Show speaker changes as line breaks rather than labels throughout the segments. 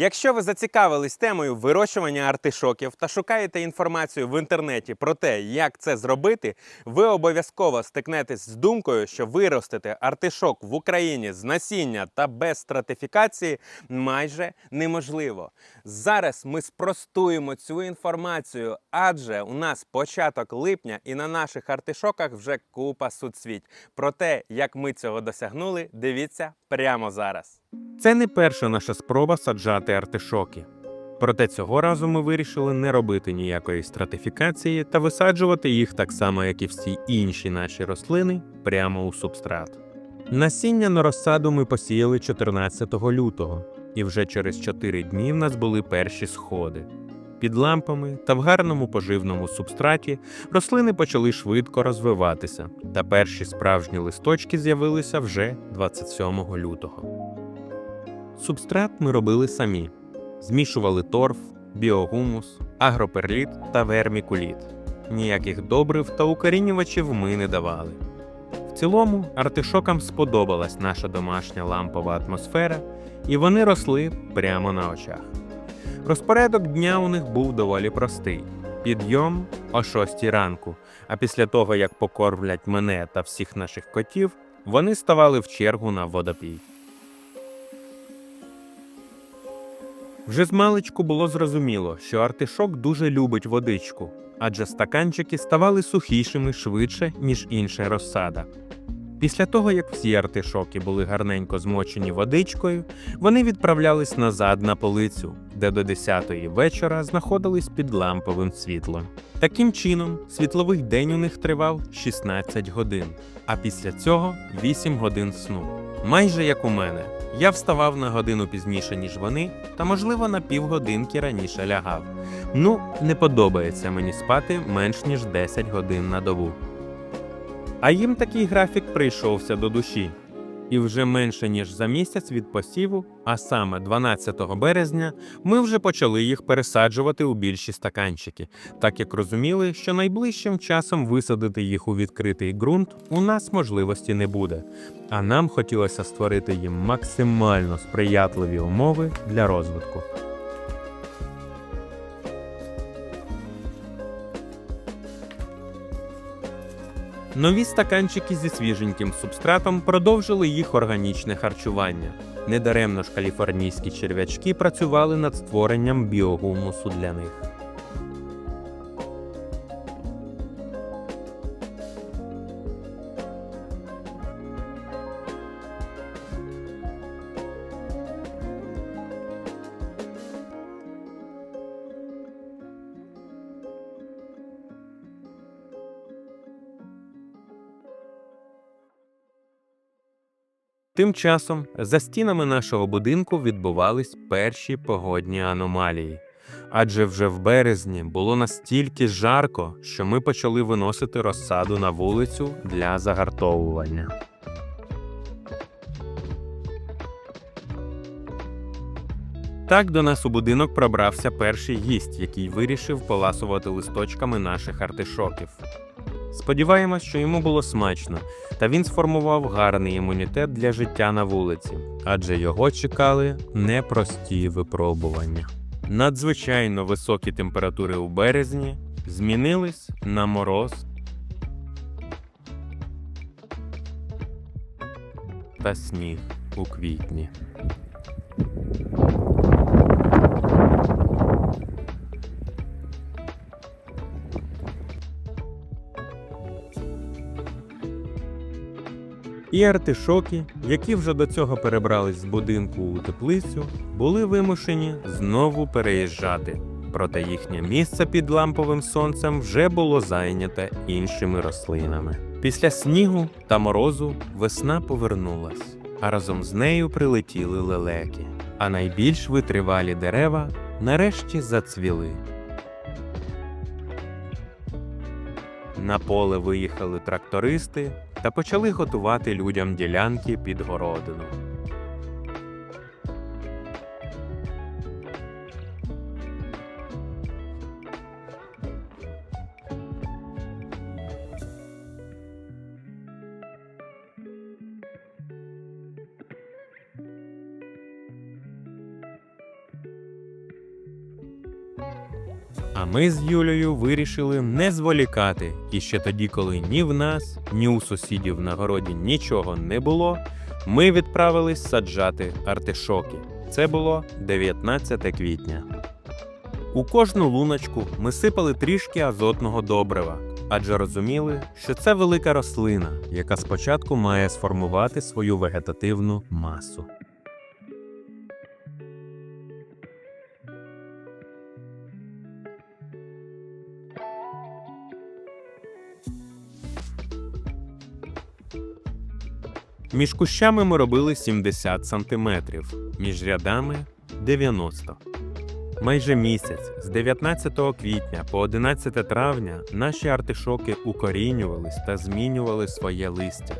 Якщо ви зацікавились темою вирощування артишоків та шукаєте інформацію в інтернеті про те, як це зробити, ви обов'язково стикнетесь з думкою, що виростити артишок в Україні з насіння та без стратифікації майже неможливо. Зараз ми спростуємо цю інформацію, адже у нас початок липня і на наших артишоках вже купа суцвіть. Про те, як ми цього досягнули, дивіться прямо зараз. Це не перша наша спроба саджати артишоки. Проте цього разу ми вирішили не робити ніякої стратифікації та висаджувати їх так само, як і всі інші наші рослини, прямо у субстрат. Насіння на розсаду ми посіяли 14 лютого, і вже через 4 дні в нас були перші сходи. Під лампами та в гарному поживному субстраті рослини почали швидко розвиватися, та перші справжні листочки з'явилися вже 27 лютого. Субстрат ми робили самі: змішували торф, біогумус, агроперліт та вермікуліт. Ніяких добрив та укорінювачів ми не давали. В цілому артишокам сподобалась наша домашня лампова атмосфера, і вони росли прямо на очах. Розпорядок дня у них був доволі простий: підйом о 6 ранку. А після того, як покормлять мене та всіх наших котів, вони ставали в чергу на водопій. Вже з маличку було зрозуміло, що артишок дуже любить водичку, адже стаканчики ставали сухішими швидше, ніж інша розсада. Після того, як всі артишоки були гарненько змочені водичкою, вони відправлялись назад на полицю, де до 10-ї вечора знаходились під ламповим світлом. Таким чином, світловий день у них тривав 16 годин, а після цього 8 годин сну. Майже як у мене. Я вставав на годину пізніше, ніж вони, та, можливо, на півгодинки раніше лягав. Ну, не подобається мені спати менш ніж 10 годин на добу. А їм такий графік прийшовся до душі. І вже менше ніж за місяць від посіву, а саме 12 березня, ми вже почали їх пересаджувати у більші стаканчики, так як розуміли, що найближчим часом висадити їх у відкритий ґрунт у нас можливості не буде. А нам хотілося створити їм максимально сприятливі умови для розвитку. Нові стаканчики зі свіженьким субстратом продовжили їх органічне харчування. Недаремно ж каліфорнійські черв'ячки працювали над створенням біогумусу для них. Тим часом за стінами нашого будинку відбувались перші погодні аномалії. Адже вже в березні було настільки жарко, що ми почали виносити розсаду на вулицю для загартовування. Так до нас у будинок пробрався перший гість, який вирішив поласувати листочками наших артишоків. Сподіваємось, що йому було смачно, та він сформував гарний імунітет для життя на вулиці, адже його чекали непрості випробування. Надзвичайно високі температури у березні змінились на мороз та сніг у квітні. І артишоки, які вже до цього перебрались з будинку у теплицю, були вимушені знову переїжджати. Проте їхнє місце під ламповим сонцем вже було зайняте іншими рослинами. Після снігу та морозу весна повернулась, а разом з нею прилетіли лелеки. А найбільш витривалі дерева нарешті зацвіли. На поле виїхали трактористи та почали готувати людям ділянки під городину. А ми з Юлею вирішили не зволікати. І ще тоді, коли ні в нас, ні у сусідів на городі нічого не було, ми відправились саджати артишоки. Це було 19 квітня. У кожну луночку ми сипали трішки азотного добрива, адже розуміли, що це велика рослина, яка спочатку має сформувати свою вегетативну масу. Між кущами ми робили 70 сантиметрів, між рядами 90. Майже місяць з 19 квітня по 11 травня наші артишоки укорінювались та змінювали своє листя.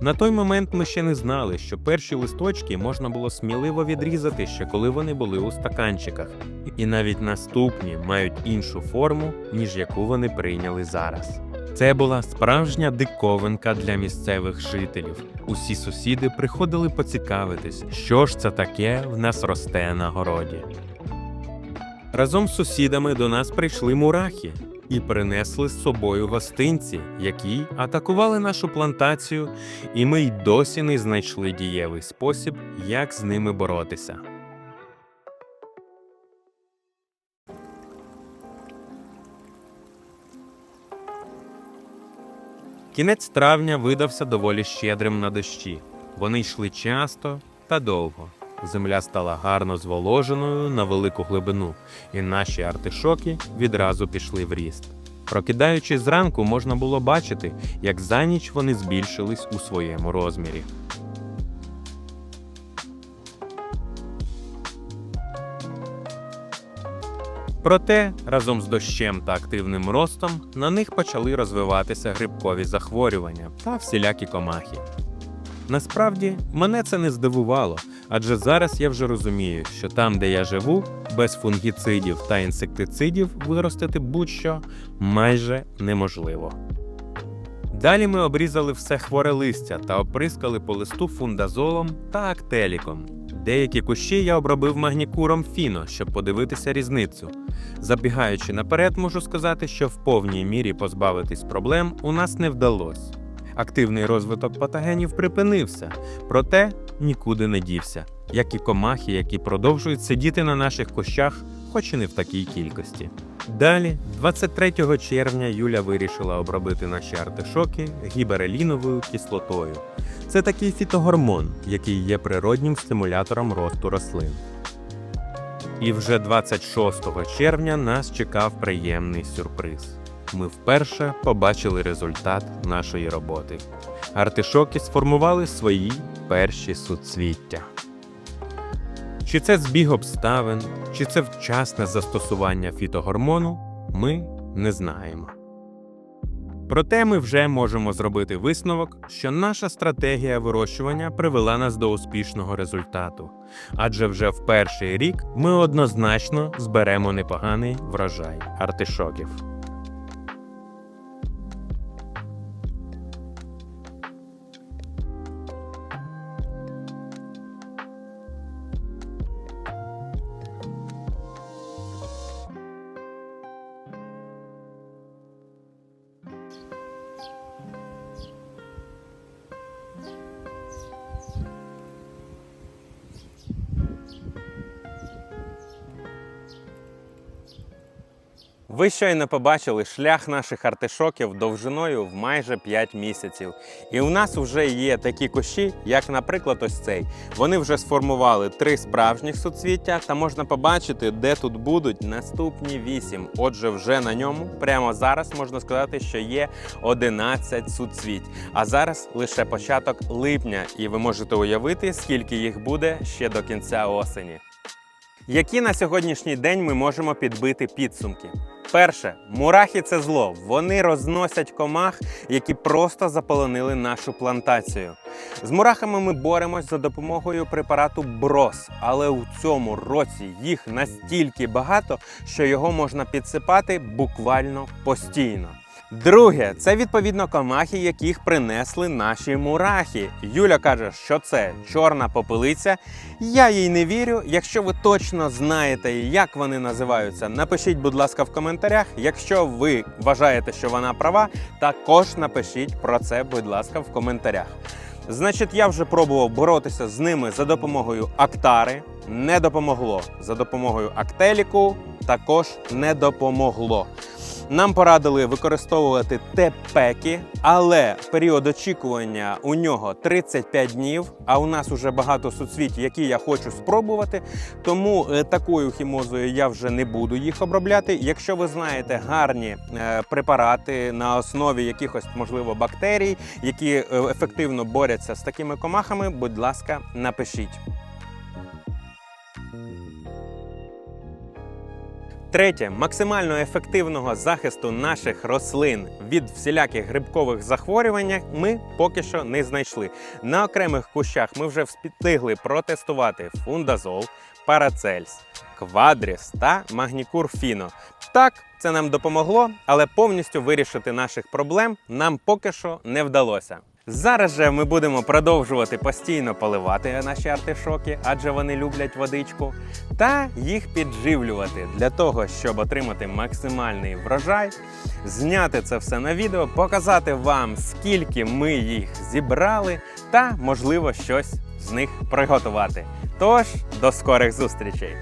На той момент ми ще не знали, що перші листочки можна було сміливо відрізати ще коли вони були у стаканчиках, і навіть наступні мають іншу форму, ніж яку вони прийняли зараз. Це була справжня диковинка для місцевих жителів. Усі сусіди приходили поцікавитись, що ж це таке в нас росте на городі. Разом з сусідами до нас прийшли мурахи і принесли з собою гостинці, які атакували нашу плантацію, і ми й досі не знайшли дієвий спосіб, як з ними боротися. Кінець травня видався доволі щедрим на дощі. Вони йшли часто та довго. Земля стала гарно зволоженою на велику глибину, і наші артишоки відразу пішли в ріст. Прокидаючись зранку, можна було бачити, як за ніч вони збільшились у своєму розмірі. Проте, разом з дощем та активним ростом на них почали розвиватися грибкові захворювання та всілякі комахи. Насправді, мене це не здивувало, адже зараз я вже розумію, що там, де я живу, без фунгіцидів та інсектицидів виростити будь-що майже неможливо. Далі ми обрізали все хворе листя та оприскали по листу фундазолом та актеліком. Деякі кущі я обробив магнікуром фіно, щоб подивитися різницю. Забігаючи наперед, можу сказати, що в повній мірі позбавитись проблем у нас не вдалося. Активний розвиток патогенів припинився, проте нікуди не дівся, як і комахи, які продовжують сидіти на наших кущах, хоч і не в такій кількості. Далі, 23 червня, Юля вирішила обробити наші артишоки гібереліновою кислотою. Це такий фітогормон, який є природнім стимулятором росту рослин. І вже 26 червня нас чекав приємний сюрприз. Ми вперше побачили результат нашої роботи. Артишоки сформували свої перші суцвіття. Чи це збіг обставин, чи це вчасне застосування фітогормону, ми не знаємо. Проте ми вже можемо зробити висновок, що наша стратегія вирощування привела нас до успішного результату, адже вже в перший рік ми однозначно зберемо непоганий врожай артишоків. Ви щойно побачили шлях наших артишоків довжиною в майже 5 місяців. І у нас вже є такі кущі, як, наприклад, ось цей. Вони вже сформували три справжніх суцвіття, та можна побачити, де тут будуть наступні 8. Отже, вже на ньому прямо зараз можна сказати, що є 11 суцвіть. А зараз лише початок липня, і ви можете уявити, скільки їх буде ще до кінця осені. Які на сьогоднішній день ми можемо підбити підсумки? Перше, мурахи це зло. Вони розносять комах, які просто заполонили нашу плантацію. З мурахами ми боремось за допомогою препарату Брос, але у цьому році їх настільки багато, що його можна підсипати буквально постійно. Друге, це відповідно комахи, яких принесли наші мурахи. Юля каже, що це чорна попелиця. Я їй не вірю. Якщо ви точно знаєте, як вони називаються, напишіть, будь ласка, в коментарях. Якщо ви вважаєте, що вона права, також напишіть про це, будь ласка, в коментарях. Значить, я вже пробував боротися з ними за допомогою Актари. Не допомогло. За допомогою Актеліку також не допомогло. Нам порадили використовувати тепеки, але період очікування у нього 35 днів. А у нас уже багато суцвіть, які я хочу спробувати. Тому е, такою хімозою я вже не буду їх обробляти. Якщо ви знаєте гарні е, препарати на основі якихось можливо бактерій, які е, ефективно борються з такими комахами, будь ласка, напишіть. Третє максимально ефективного захисту наших рослин від всіляких грибкових захворювань ми поки що не знайшли. На окремих кущах ми вже встигли протестувати фундазол, парацельс, квадріс та магнікур фіно. Так, це нам допомогло, але повністю вирішити наших проблем нам поки що не вдалося. Зараз же ми будемо продовжувати постійно поливати наші артишоки, адже вони люблять водичку, та їх підживлювати для того, щоб отримати максимальний врожай, зняти це все на відео, показати вам, скільки ми їх зібрали, та можливо щось з них приготувати. Тож до скорих зустрічей!